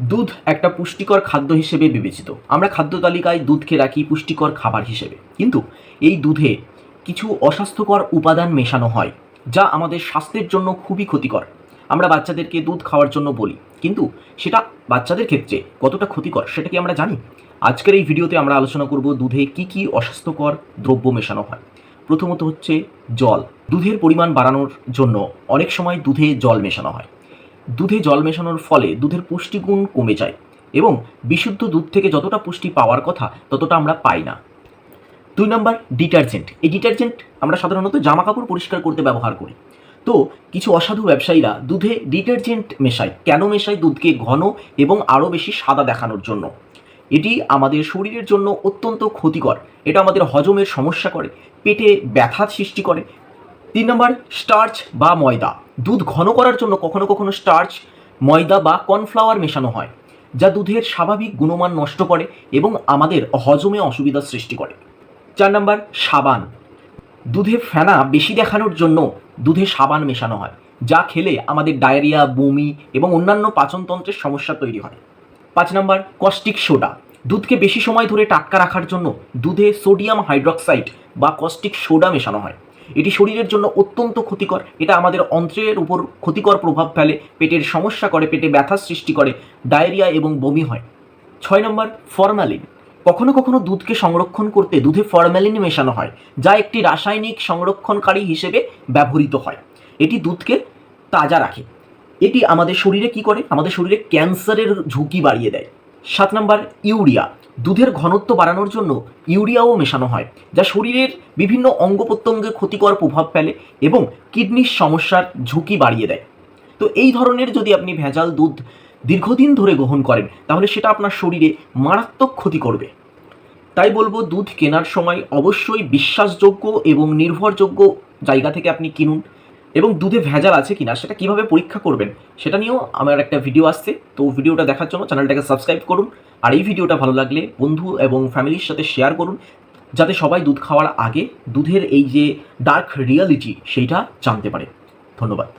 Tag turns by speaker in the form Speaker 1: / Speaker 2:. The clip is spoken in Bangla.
Speaker 1: দুধ একটা পুষ্টিকর খাদ্য হিসেবে বিবেচিত। আমরা খাদ্য তালিকায় দুধকে রাখি পুষ্টিকর খাবার হিসেবে। কিন্তু এই দুধে কিছু অস্বাস্থ্যকর উপাদান মেশানো হয়, যা আমাদের স্বাস্থ্যের জন্য খুবই ক্ষতিকর। আমরা বাচ্চাদেরকে দুধ খাওয়ার জন্য বলি, কিন্তু সেটা বাচ্চাদের ক্ষেত্রে কতটা ক্ষতিকর সেটা কি আমরা জানি? আজকের এই ভিডিওতে আমরা আলোচনা করব দুধে কি কি অস্বাস্থ্যকর দ্রব্য মেশানো হয়। প্রথমত হচ্ছে জল। দুধের পরিমাণ বাড়ানোর জন্য অনেক সময় দুধে জল মেশানো হয়। দুধে জল মেশানোর ফলে দুধের পুষ্টিগুণ কমে যায় এবং বিশুদ্ধ দুধ থেকে যতটা পুষ্টি পাওয়ার কথা ততটা আমরা পাই না। দুই নম্বর, ডিটারজেন্ট। এই ডিটারজেন্ট আমরা সাধারণত জামা কাপড় পরিষ্কার করতে ব্যবহার করি। তো কিছু অসাধু ব্যবসায়ীরা দুধে ডিটারজেন্ট মেশায়। কেন মেশায় দুধকে ঘন এবং আরও বেশি সাদা দেখানোর জন্য? এটি আমাদের শরীরের জন্য অত্যন্ত ক্ষতিকর। এটা আমাদের হজমের সমস্যা করে, পেটে ব্যথা সৃষ্টি করে তিন নম্বর, স্টার্চ বা ময়দা। দুধ ঘন করার জন্য কখনো কখনো স্টার্চ, ময়দা বা কর্নফ্লাওয়ার মেশানো হয়, যা দুধের স্বাভাবিক গুণমান নষ্ট করে এবং আমাদের হজমে অসুবিধার সৃষ্টি করে। চার নম্বর, সাবান। দুধে ফেনা বেশি দেখানোর জন্য দুধে সাবান মেশানো হয়, যা খেলে আমাদের ডায়রিয়া, বমি এবং অন্যান্য পাচনতন্ত্রের সমস্যা তৈরি হয়। পাঁচ নম্বর, কস্টিক সোডা। দুধকে বেশি সময় ধরে টাটকা রাখার জন্য দুধে সোডিয়াম হাইড্রক্সাইড বা কস্টিক সোডা মেশানো হয় এটি শরীরের জন্য অত্যন্ত ক্ষতিকর। এটা আমাদের অন্ত্রের উপর ক্ষতিকর প্রভাব ফেলে, পেটের সমস্যা করে, পেটে ব্যথার সৃষ্টি করে, ডায়রিয়া এবং বমি হয়। ছয় নম্বর, ফরমালিন। কখনো কখনো দুধকে সংরক্ষণ করতে দুধে ফরমালিন মেশানো হয়, যা একটি রাসায়নিক সংরক্ষণকারী হিসেবে ব্যবহৃত হয়। এটি দুধকে তাজা রাখে। এটি আমাদের শরীরে কি করে? আমাদের শরীরে ক্যান্সারের ঝুঁকি বাড়িয়ে দেয়। সাত নম্বর, ইউরিয়া। দুধের ঘনত্ব বাড়ানোর জন্য ইউরিয়াও মেশানো হয়, যা শরীরের বিভিন্ন অঙ্গ প্রত্যঙ্গে ক্ষতিকর প্রভাব ফেলে এবং কিডনির সমস্যার ঝুঁকি বাড়িয়ে দেয়। তো এই ধরনের যদি আপনি ভেজাল দুধ দীর্ঘদিন ধরে গ্রহণ করেন, তাহলে সেটা আপনার শরীরে মারাত্মক ক্ষতি করবে। তাই বলব, দুধ কেনার সময় অবশ্যই বিশ্বাসযোগ্য এবং নির্ভরযোগ্য জায়গা থেকে আপনি কিনুন। এবং দুধে ভেজাল আছে কিনা, সেটা কীভাবে পরীক্ষা করবেন, সেটা নিয়েও আমার একটা ভিডিও আসছে। তো ভিডিওটা দেখার জন্য চ্যানেলটাকে সাবস্ক্রাইব করুন। আর এই ভিডিওটা ভালো লাগলে বন্ধু এবং ফ্যামিলির সাথে শেয়ার করুন, যাতে সবাই দুধ খাওয়ার আগে দুধের এই যে ডার্ক রিয়ালিটি সেইটা জানতে পারে। ধন্যবাদ।